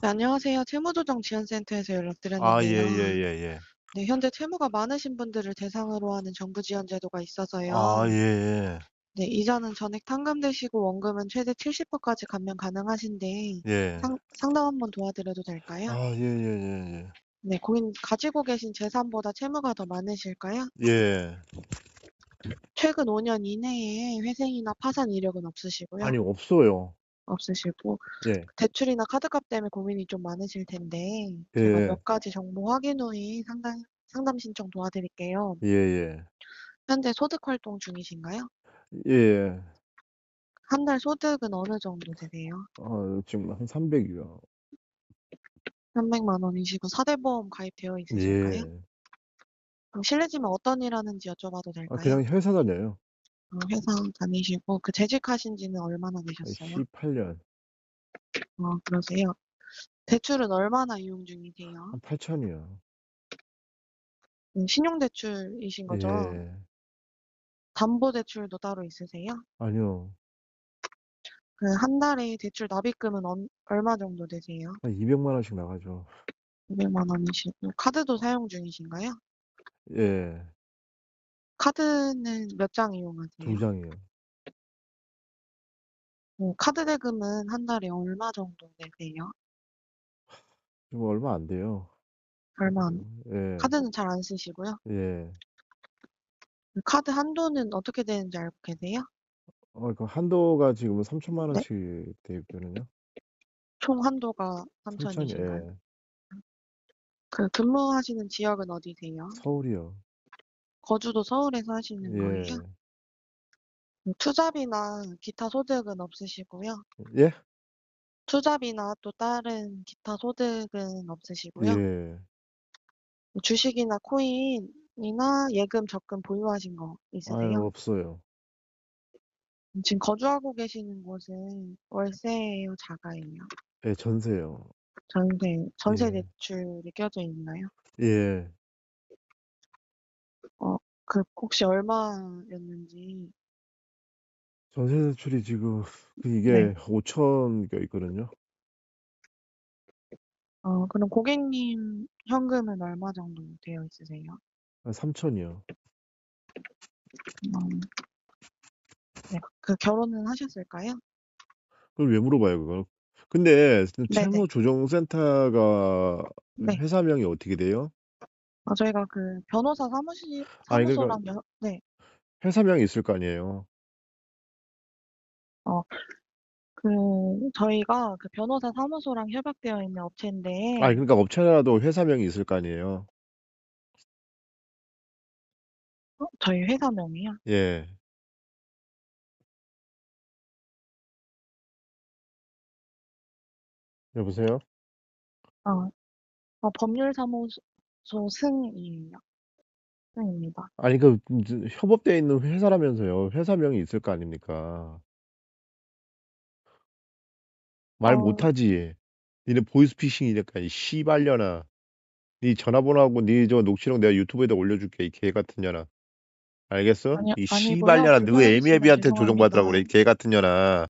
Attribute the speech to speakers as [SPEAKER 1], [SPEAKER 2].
[SPEAKER 1] 네, 안녕하세요. 채무조정 지원센터에서
[SPEAKER 2] 아, 예,
[SPEAKER 1] 연락드렸는데요.
[SPEAKER 2] 예, 예, 예.
[SPEAKER 1] 네, 현재 채무가 많으신 분들을 대상으로 하는 정부 지원 제도가
[SPEAKER 2] 아,
[SPEAKER 1] 있어서요.
[SPEAKER 2] 예, 예.
[SPEAKER 1] 네, 이자는 전액 탕감되시고 원금은 최대 70%까지 감면 가능하신데
[SPEAKER 2] 예.
[SPEAKER 1] 상, 상담 한번 도와드려도 될까요?
[SPEAKER 2] 아, 예, 예, 예,
[SPEAKER 1] 네, 고객님 가지고 계신 재산보다 채무가 더 많으실까요?
[SPEAKER 2] 예. 예.
[SPEAKER 1] 최근 5년 이내에 회생이나 파산 이력은 없으시고요.
[SPEAKER 2] 아니, 없어요.
[SPEAKER 1] 없으시고
[SPEAKER 2] 예.
[SPEAKER 1] 대출이나 카드값 때문에 고민이 좀 많으실 텐데 제가
[SPEAKER 2] 예.
[SPEAKER 1] 몇 가지 정보 확인 후에 상담 상담 신청 도와드릴게요.
[SPEAKER 2] 예, 예.
[SPEAKER 1] 현재 소득 활동 중이신가요?
[SPEAKER 2] 예.
[SPEAKER 1] 한 달 소득은 어느 정도 되세요?
[SPEAKER 2] 어, 지금 한 300이요.
[SPEAKER 1] 300만 원이시고 사대보험 가입되어
[SPEAKER 2] 예.
[SPEAKER 1] 있으실까요? 그럼 실례지만 어떤 일 하는지 여쭤봐도
[SPEAKER 2] 아,
[SPEAKER 1] 될까요?
[SPEAKER 2] 그냥 회사 다녀요.
[SPEAKER 1] 어, 회사 다니시고 그 재직하신 지는 얼마나
[SPEAKER 2] 아,
[SPEAKER 1] 되셨어요?
[SPEAKER 2] 18년.
[SPEAKER 1] 어, 그러세요. 대출은 얼마나 이용 중이세요?
[SPEAKER 2] 한 8천이요.
[SPEAKER 1] 음, 신용대출이신 거죠?
[SPEAKER 2] 예.
[SPEAKER 1] 담보대출도 따로 있으세요?
[SPEAKER 2] 아니요.
[SPEAKER 1] 그 한 달에 대출 납입금은 얼- 얼마 정도 되세요?
[SPEAKER 2] 한 200만 원씩 나가죠.
[SPEAKER 1] 200만 원이시고 카드도 사용 중이신가요?
[SPEAKER 2] 예.
[SPEAKER 1] 카드는 몇 장 이용하세요?
[SPEAKER 2] 두 장이요.
[SPEAKER 1] 어, 카드 대금은 한 달에 얼마 정도 내세요?
[SPEAKER 2] 지금 얼마 안 돼요.
[SPEAKER 1] 얼마 안,
[SPEAKER 2] 예.
[SPEAKER 1] 카드는 잘 안 쓰시고요.
[SPEAKER 2] 예.
[SPEAKER 1] 그 카드 한도는 어떻게 되는지 알고 계세요?
[SPEAKER 2] 어, 그 한도가 지금 3천만
[SPEAKER 1] 네?
[SPEAKER 2] 원씩 대입되거든요.
[SPEAKER 1] 총 한도가
[SPEAKER 2] 3천,
[SPEAKER 1] 3천이신가요?
[SPEAKER 2] 예.
[SPEAKER 1] 그 근무하시는 지역은 어디세요?
[SPEAKER 2] 서울이요.
[SPEAKER 1] 거주도 서울에서 하시는 거예요?
[SPEAKER 2] 예.
[SPEAKER 1] 그 투잡이나 기타 소득은 없으시고요.
[SPEAKER 2] 예?
[SPEAKER 1] 투잡이나 또 다른 기타 소득은 없으시고요.
[SPEAKER 2] 예.
[SPEAKER 1] 주식이나 코인이나 예금, 적금 보유하신 거
[SPEAKER 2] 아유,
[SPEAKER 1] 있으세요?
[SPEAKER 2] 없어요.
[SPEAKER 1] 지금 거주하고 계시는 곳은 월세예요, 자가예요?
[SPEAKER 2] 예, 전세요.
[SPEAKER 1] 전세, 전세
[SPEAKER 2] 예.
[SPEAKER 1] 대출이 껴져 있나요?
[SPEAKER 2] 예.
[SPEAKER 1] 어, 그 혹시 얼마였는지
[SPEAKER 2] 전세 대출이 지금 그
[SPEAKER 1] 네.
[SPEAKER 2] 이게 5천 개 있거든요.
[SPEAKER 1] 어, 그럼 고객님 현금은 얼마 정도 되어 있으세요?
[SPEAKER 2] 한 3천이요.
[SPEAKER 1] 음, 네, 그 결혼은 하셨을까요?
[SPEAKER 2] 그걸 왜 물어봐요, 그걸? 근데
[SPEAKER 1] 네네.
[SPEAKER 2] 채무조정센터가
[SPEAKER 1] 네.
[SPEAKER 2] 회사명이 어떻게 돼요?
[SPEAKER 1] 아, 저희가 그 변호사 사무실,
[SPEAKER 2] 아니, 그러니까
[SPEAKER 1] 사무소랑, 여, 네,
[SPEAKER 2] 회사명이 있을 거 아니에요.
[SPEAKER 1] 어, 그, 저희가 그 변호사 사무소랑 협약되어 있는 업체인데,
[SPEAKER 2] 아니, 그러니까 업체라도 회사명이 있을 거 아니에요.
[SPEAKER 1] 어, 저희 회사명이요?
[SPEAKER 2] 예. 여보세요?
[SPEAKER 1] 어, 어, 법률사무소 승이에요. 승입니다.
[SPEAKER 2] 아니, 그, 협업돼 있는 회사라면서요. 회사명이 있을 거 아닙니까? 말
[SPEAKER 1] 어,
[SPEAKER 2] 못하지. 니네 보이스피싱이니까, 이 씨발년아. 네 전화번호하고 네저 녹취록 내가 유튜브에다 올려줄게, 이 개 같은 년아. 알겠어?
[SPEAKER 1] 아니,
[SPEAKER 2] 이
[SPEAKER 1] 아니고요.
[SPEAKER 2] 씨발년아, 너
[SPEAKER 1] 있으면
[SPEAKER 2] 애미애비한테 조정받으라고 그래, 이
[SPEAKER 1] 죄송합니다.
[SPEAKER 2] 개 같은 년아.